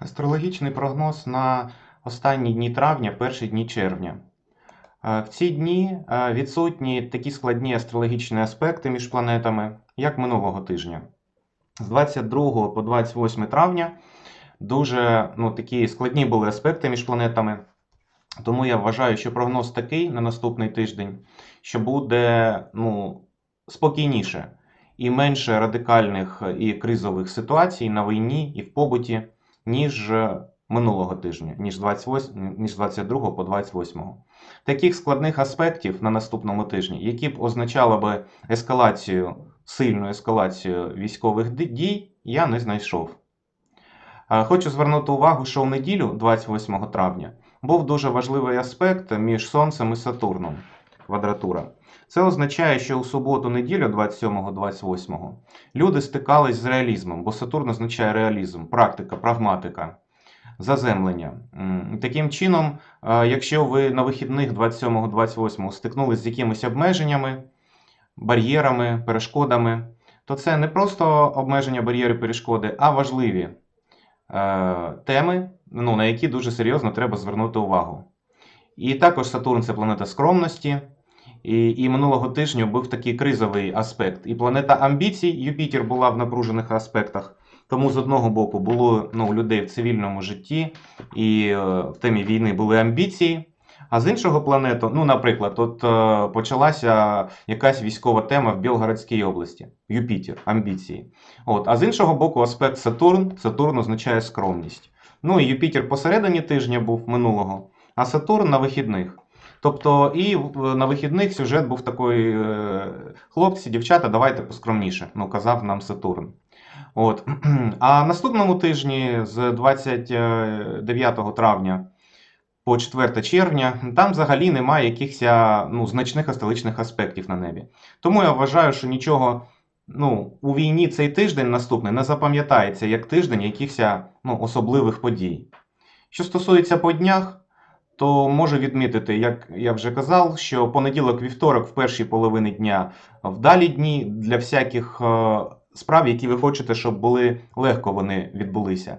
Астрологічний прогноз на останні дні травня, перші дні червня. Е, В ці дні е, відсутні такі складні астрологічні аспекти між планетами, як минулого тижня. З 22 по 28 травня дуже ну, такі складні були аспекти між планетами. Тому я вважаю, що прогноз такий на наступний тиждень, що буде ну, спокійніше і менше радикальних і кризових ситуацій на війні і в побуті, ніж е, минулого тижня, ніж 28, ніж 22 по 28. Таких складних аспектів на наступному тижні, які б означали би ескалацію, сильну ескалацію військових дій, я не знайшов. Хочу звернути увагу, що в неділю, 28 травня, був дуже важливий аспект між Сонцем і Сатурном квадратура. Це означає, що у суботу-неділю, 27-28, люди стикались з реалізмом, бо Сатурн означає реалізм, практика, прагматика, заземлення. Таким чином, е, якщо ви на вихідних 27-28 стикнулись з якимись обмеженнями, бар'єрами, перешкодами, то це не просто обмеження, бар'єри, перешкоди, а важливі е, теми, ну, на які дуже серйозно треба звернути увагу. І також Сатурн це планета скромності. І, і минулого тижня був такий кризовий аспект. І планета амбіцій, Юпітер була в напружених аспектах. Тому з одного боку було ну, людей в цивільному житті і е, в темі війни були амбіції. А з іншого планету, ну, наприклад, от е, почалася якась військова тема в Білгородській області. Юпітер, амбіції. От, а з іншого боку, аспект Сатурн. Сатурн означає скромність. Ну і Юпітер посередині тижня був минулого, а Сатурн на вихідних. Тобто, і на вихідних сюжет був такий: е, хлопці, дівчата, давайте поскромніше. Ну, казав нам Сатурн. От. А наступному тижні, з 29 травня по 4 червня, там взагалі немає якихось ну, значних астрологічних аспектів на небі. Тому я вважаю, що нічого ну, у війні цей тиждень наступний не запам'ятається як тиждень якихось ну, особливих подій. Що стосується по днях, то можу відмітити, як я вже казав, що понеділок, вівторок в першій половині дня вдалі дні для всяких е, справ, які ви хочете, щоб були легко вони відбулися.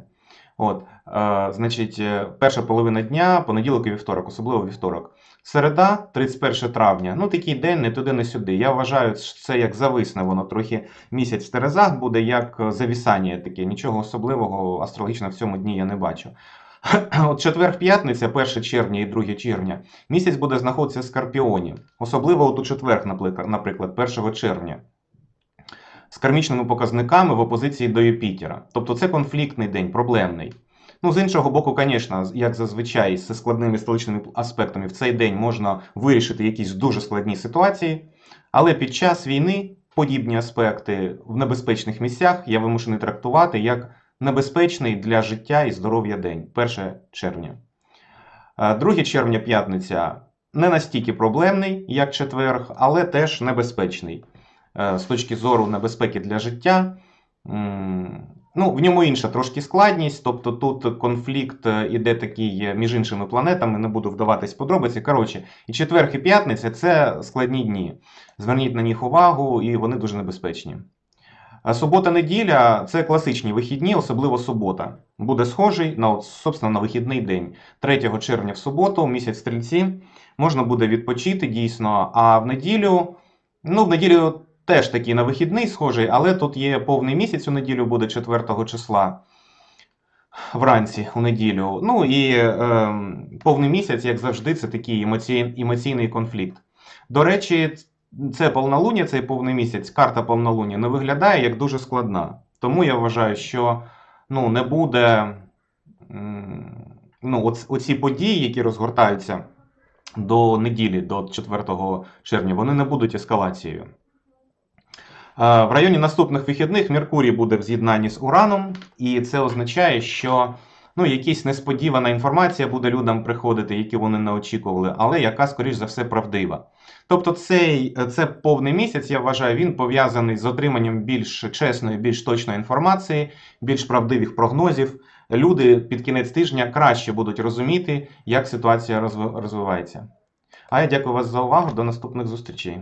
От, е, значить, е, перша половина дня, понеділок і вівторок, особливо вівторок. Середа, 31 травня. Ну, такий день не туди, не сюди. Я вважаю, що це як зависне, воно трохи місяць в Терезах буде, як е, завісання таке. Нічого особливого астрологічно в цьому дні я не бачу. От четвер-п'ятниця, 1 червня і 2 червня, місяць буде знаходитися в Скорпіоні. Особливо от у четвер, наприклад, 1 червня. З кармічними показниками в опозиції до Юпітера. Тобто це конфліктний день, проблемний. Ну, з іншого боку, звісно, як зазвичай, зі складними столичними аспектами в цей день можна вирішити якісь дуже складні ситуації, але під час війни подібні аспекти в небезпечних місцях я вимушений трактувати як небезпечний для життя і здоров'я день 1 червня. Е, 2 червня п'ятниця не настільки проблемний, як четверг, але теж небезпечний е, з точки зору небезпеки для життя. Ну, в ньому інша трошки складність, тобто тут конфлікт е, іде такий е, між іншими планетами, не буду вдаватись подробиці. Коротше, і четверг, і п'ятниця це складні дні. Зверніть на них увагу, і вони дуже небезпечні. Субота-неділя це класичні вихідні, особливо субота. Буде схожий на, собственно, на вихідний день. 3 червня в суботу, місяць стрільці, можна буде відпочити дійсно. А в неділю, ну, в неділю теж такий на вихідний схожий, але тут є повний місяць у неділю, буде 4 числа. Вранці у неділю. Ну і е, повний місяць, як завжди, це такий емоцій, емоційний конфлікт. До речі, це повнолуння, цей повний місяць, карта повнолуння не виглядає як дуже складна. Тому я вважаю, що ну, не буде ну, оц- оці події, які розгортаються до неділі, до 4 червня, вони не будуть ескалацією. Е, В районі наступних вихідних Меркурій буде в з'єднанні з Ураном, і це означає, що ну, якась несподівана інформація буде людям приходити, які вони не очікували, але яка, скоріш за все, правдива. Тобто, цей, це повний місяць, я вважаю, він пов'язаний з отриманням більш чесної, більш точної інформації, більш правдивих прогнозів. Люди під кінець тижня краще будуть розуміти, як ситуація розвивається. А я дякую вас за увагу. До наступних зустрічей.